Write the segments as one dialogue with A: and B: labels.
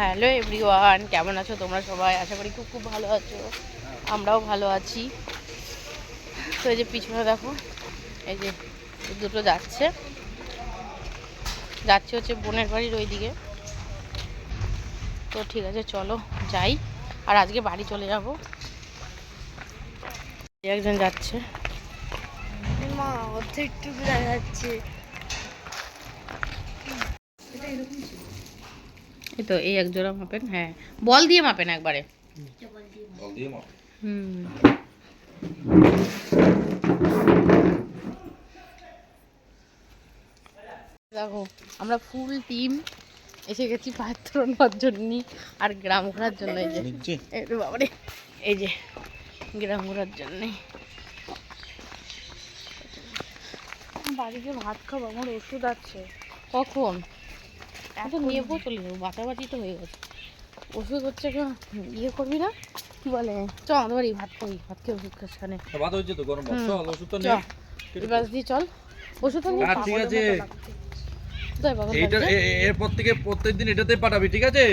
A: Hello everyone, কেমন আছো তোমরা সবাই? আশা করি খুব খুব ভালো আছো। আমরাও ভালো আছি। তো এই যে পিছনে দেখো, এই যে দুটো যাচ্ছে। যাচ্ছে হচ্ছে বোনের বাড়ির ওইদিকে। তো ঠিক আছে, চলো যাই। আর আজকে বাড়ি চলে যাব। একজন যাচ্ছে।
B: মা অর্ধেকটুকু যাচ্ছে
A: এই তো এই এক জোড়া মাপেন হ্যাঁ। বল দিয়ে মাপেন একবারে।
C: দিয়ে
A: হুম। দেখো আমরা ফুল টিম এসে গেছি পাত্র নেওয়ার জন্য আর গ্রাম ঘোরার জন্য এই যে। বাবারে এই যে গ্রাম ঘোরার জন্য। বাড়িতে ভাত খাব আমার ওষুধ আছে। কখন? এখন নেব চলে যাব বাটাবাটি তো হয়ে গেছে। ওষুধ হচ্ছে কি ইয়ে করবি না? কি বলে? চ আমাদের বাড়ি ভাত খাবি ভাত খেয়ে ওষুধ খাস খানে
C: ভাত হয়েছে তো গরম চল ওষুধ তো নেই
A: এবার দিয়ে চল। ওষুধ আমি
C: হ্যাঁ, ঠিক আছে। এইটা এরপর থেকে প্রত্যেকদিন এটাতে পাঠাবি ঠিক আছে?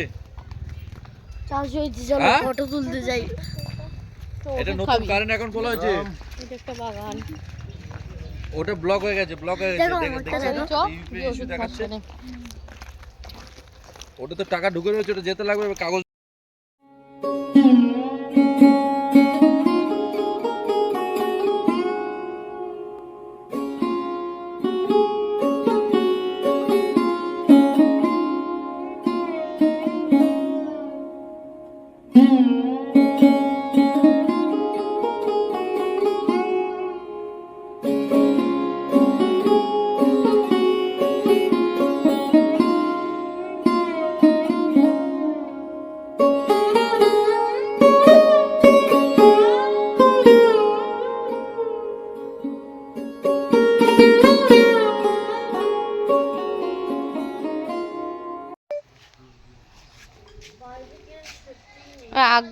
B: চাষ হয়েছে চলো
C: হ্যাঁ?
B: ফটো তুলতে যাই।
C: এটা নতুন কারেন্ট এখন খোলা হয়েছে?
A: এটা একটা বাগান।
C: ওটা ব্লক হয়ে গেছে ব্লক হয়ে গেছে
B: দেখো,
C: দেখ-
A: ওষুধ। খানে
C: ওটা তো টাকা ঢুকে রয়েছে ওটা যেতে লাগবে কাগজ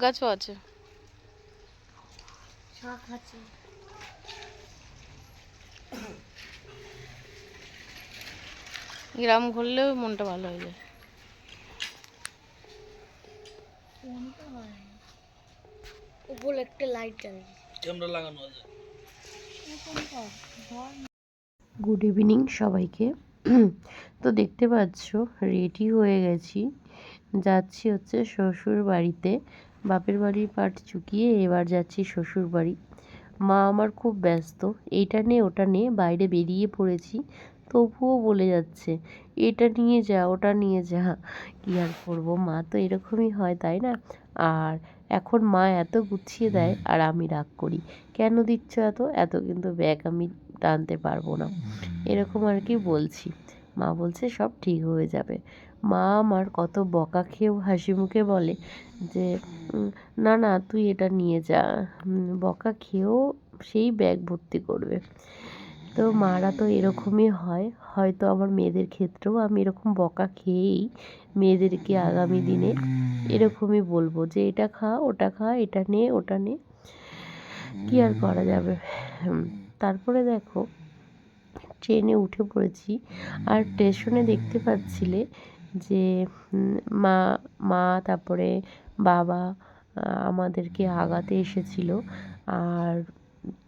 A: গাছও আছে।
B: শাক আছে
A: গ্রাম ঘুরলেও মনটা ভালো হয়ে যায়।
B: উপরে একটা লাইট জ্বালিয়ে
C: ক্যামেরা লাগানো আছে।
A: গুড ইভিনিং সবাইকে। তো দেখতে পাচ্ছ রেডি হয়ে গেছি। যাচ্ছি হচ্ছে শ্বশুর বাড়িতে বাপের বাড়ির পাট চুকিয়ে এবার যাচ্ছি শ্বশুর বাড়ি। মা আমার খুব ব্যস্ত। এইটা নে, ওটা নে, বাইরে বেরিয়ে পড়েছি। তবুও বলে যাচ্ছে, এটা নিয়ে যা, ওটা নিয়ে যা। কি আর করব? মা তো এরকমই হয়, তাই না? আর এখন মা এত গুছিয়ে দেয় আর আমি রাগ করি। কেন দিচ্ছ এত? এত কিন্তু ব্যাগ আমি টানতে পারব না। এরকম আর কি বলছি। মা বলছে, সব ঠিক হয়ে যাবে। মা আমার কত বকা খেয়েও হাসি মুখে বলে যে না না, তুই এটা নিয়ে যা। বকা খেয়েও সেই ব্যাগ ভর্তি করবে। তো মারা তো এরকমই হয়। হয়তো আমার মেয়েদের ক্ষেত্রেও আমি এরকম বকা খেয়েই মেয়েদেরকে আগামী দিনে এরকমই বলব যে, এটা খা, ওটা খা, এটা নে, ওটা নে। কি আর করা যাবে? তারপরে দেখো, ট্রেনে উঠে পড়েছি। আর স্টেশনে দেখতে পাচ্ছিলে যে মা মা, তারপরে বাবা আমাদেরকে আগাতে এসেছিল। আর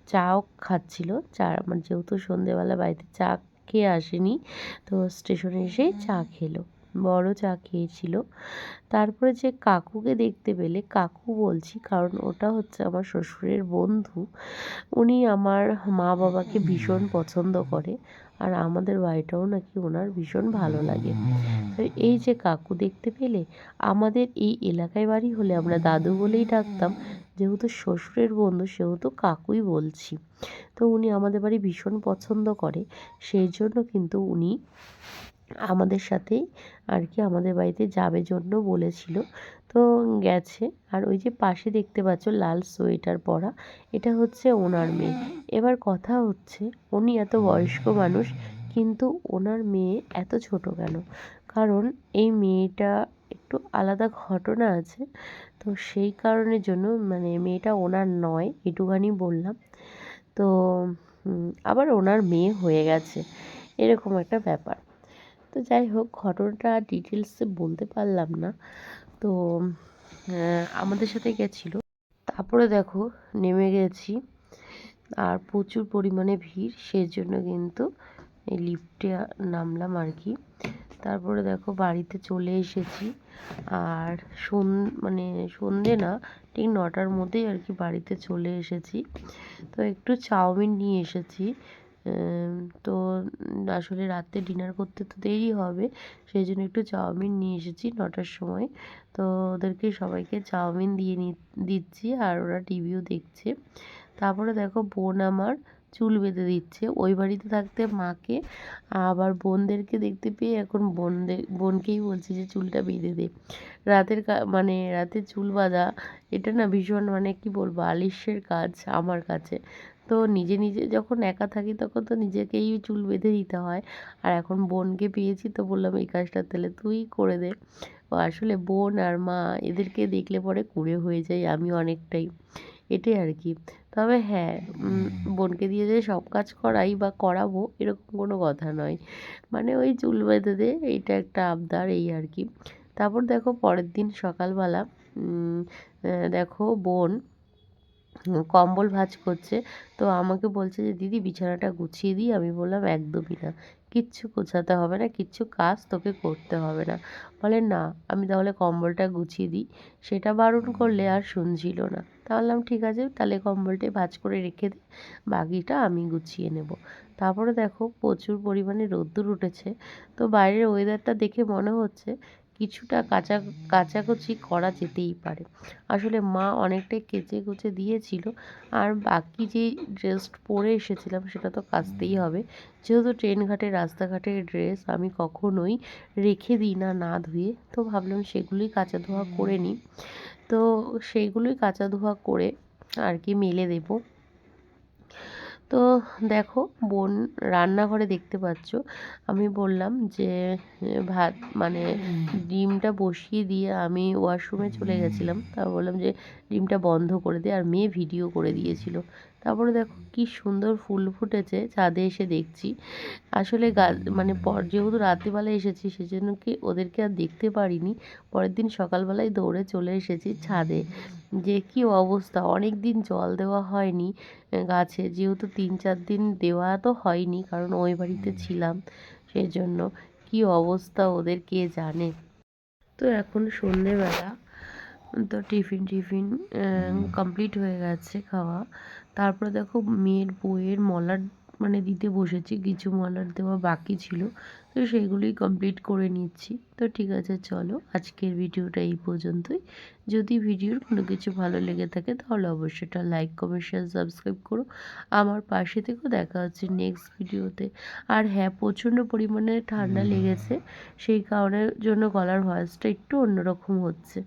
A: চাও খাচ্ছিল। চা মানে যেহেতু সন্ধেবেলা বাড়িতে চা খেয়ে আসেনি, তো স্টেশনে এসে চা খেলো। বড় চা খেয়েছিল। তারপরে যে কাকুকে দেখতে পেলে, কাকু বলছি, কারণ ওটা হচ্ছে আমার শ্বশুরের বন্ধু, উনি আমার মা বাবাকে ভীষণ পছন্দ করে আর আমাদের বাড়িটাও নাকি ওনার ভীষণ ভালো লাগে। তো এই যে কাকু দেখতে পেলে, আমাদের এই এলাকায় বাড়ি হলে আমরা দাদু বলেই ডাকতাম, যেহেতু শ্বশুরের বন্ধু, সেহেতু কাকুই বলছি। তো উনি আমাদের বাড়ি ভীষণ পছন্দ করে, সেই জন্য কিন্তু উনি আমাদের সাথেই আর কি আমাদের বাড়িতে যাবে জন্য বলেছিল। তো গেছে। আর ওই যে পাশে দেখতে পাচ্ছ লাল সোয়েটার পরা, এটা হচ্ছে ওনার মেয়ে। এবার কথা হচ্ছে, উনি এত বয়স্ক মানুষ, কিন্তু ওনার মেয়ে এত ছোট কেন? কারণ এই মেয়েটা একটু আলাদা ঘটনা আছে। তো সেই কারণের জন্য মানে মেয়েটা ওনার নয় এটুখানি বললাম। তো আবার ওনার মেয়ে হয়ে গেছে। এরকম একটা ব্যাপার। তো যাই হোক, ঘটনাটা ডিটেলসে বলতে পারলাম না। তো আমাদের সাথে গেছিল। তারপরে দেখো, নেমে গেছি। আর প্রচুর পরিমাণে ভিড় সেই জন্য কিন্তু এই লিফটে নামলাম আর কি। তারপরে দেখো, বাড়িতে চলে এসেছি। আর সন মানে সন্ধে না, ঠিক নটার মধ্যেই আর কি বাড়িতে চলে এসেছি। তো একটু চাউমিন নিয়ে এসেছি। তো আসলে রাতে ডিনার করতে তো দেরি হবে সেই জন্য একটু চাউমিন নিয়ে এসেছি নটার সময়। তো ওদেরকে সবাইকে চাউমিন দিয়ে দিচ্ছি আর ওরা টিভিও দেখছে। তারপরে দেখো বোন আমার চুল বেঁধে দিচ্ছে। ওই বাড়িতে থাকতে মাকে, আবার বোনদেরকে দেখতে পেয়ে এখন বোনদের বোনকেই বলছি যে চুলটা বেঁধে দে। রাতের মানে রাতে চুল বাঁধা, এটা না ভীষণ মানে কি বলব আলিস্যের কাজ আমার কাছে। তো নিজে নিজে যখন একা থাকি তখন তো নিজেকেই চুল বেঁধে দিতে হয়। আর এখন বোনকে পেয়েছি তো বললাম এই কাজটা তাহলে তুই করে দে। ও আসলে বোন আর মা এদেরকে দেখলে পরে কুঁড়ে হয়ে যাই আমি অনেকটাই। এটাই আর কি। তবে হ্যাঁ বোনকে দিয়ে যে সব কাজ করাই বা করাবো এরকম কোনো কথা নয়। মানে ওই চুল বেঁধে দে এইটা একটা আবদার এই আর কি। তারপর দেখো পরের দিন সকালবেলা দেখো বোন কম্বল ভাঁজ করছে। তো আমাকে বলছে যে, দিদি, বিছানাটা গুছিয়ে দিই। আমি বললাম, একদমই না। কিচ্ছু গোছাতে হবে না, কিচ্ছু কাজ তোকে করতে হবে না। বলে, না, আমি তাহলে কম্বলটা গুছিয়ে দিই। সেটা বারণ করলে আর শুনছিল না। তা বললাম, ঠিক আছে, তাহলে কম্বলটা ভাঁজ করে রেখে দে, বাকিটা আমি গুছিয়ে নেব। তারপরে দেখো, প্রচুর পরিমাণে রোদ্দুর উঠেছে। তো বাইরের ওয়েদারটা দেখে মনে হচ্ছে কিছুটা কাচা, কাচাকুচি করা যেতেই পারে। আসলে মা অনেকটাই কেচে কুচে দিয়েছিল। আর বাকি যে ড্রেস পরে এসেছিলাম সেটা তো কাচতেই হবে। যেহেতু ট্রেন ঘাটে রাস্তাঘাটের ড্রেস আমি কখনোই রেখে দিই না না ধুয়ে। তো ভাবলাম সেগুলোই কাচা ধোয়া করে নিই। তো সেইগুলোই কাচা ধোয়া করে আর কি মেলে দেবো। তো দেখো বোন রান্নাঘরে দেখতে পাচ্ছ, আমি বললাম যে, ভাত মানে ডিমটা বসিয়ে দিয়ে আমি ওয়াশরুমে চলে গেছিলাম। তা বললাম যে, ডিমটা বন্ধ করে দে, আর মেয়ে ভিডিও করে দিয়েছিল। তারপরে দেখো কি সুন্দর ফুল ফুটেছে, ছাদে এসে দেখছি। আসলে গাছ মানে পর যেহেতু রাত্রিবেলা এসেছি, সেজন্য কি ওদেরকে আর দেখতে পারিনি। পরের দিন সকালবেলায় দৌড়ে চলে এসেছি ছাদে। যে কি অবস্থা অনেক দিন জল দেওয়া হয়নি গাছে। যেহেতু তিন চার দিন দেওয়া তো হয়নি, কারণ ওই বাড়িতে ছিলাম সেই জন্য কি অবস্থা ওদের কে জানে? তো এখন সন্ধেবেলা। তো টিফিন টিফিন কমপ্লিট হয়ে গেছে খাওয়া। তারপরে দেখো মেয়ের বউয়ের মলার মানে দিতে বসেছি কিছু মলার দেওয়া বাকি ছিল তো সেগুলোই কমপ্লিট করে নিচ্ছি। তো ঠিক আছে চলো আজকের ভিডিওটা এই পর্যন্তই। যদি ভিডিওর কোনো কিছু ভালো লেগে থাকে তাহলে অবশ্যই একটা লাইক কমেন্ট শেয়ার সাবস্ক্রাইব করো। আমার পাশে থেকেও দেখা হচ্ছে নেক্সট ভিডিওতে। আর হ্যাঁ প্রচণ্ড পরিমাণে ঠান্ডা লেগেছে সেই কারণের জন্য গলার ভয়েসটা একটু অন্যরকম হচ্ছে।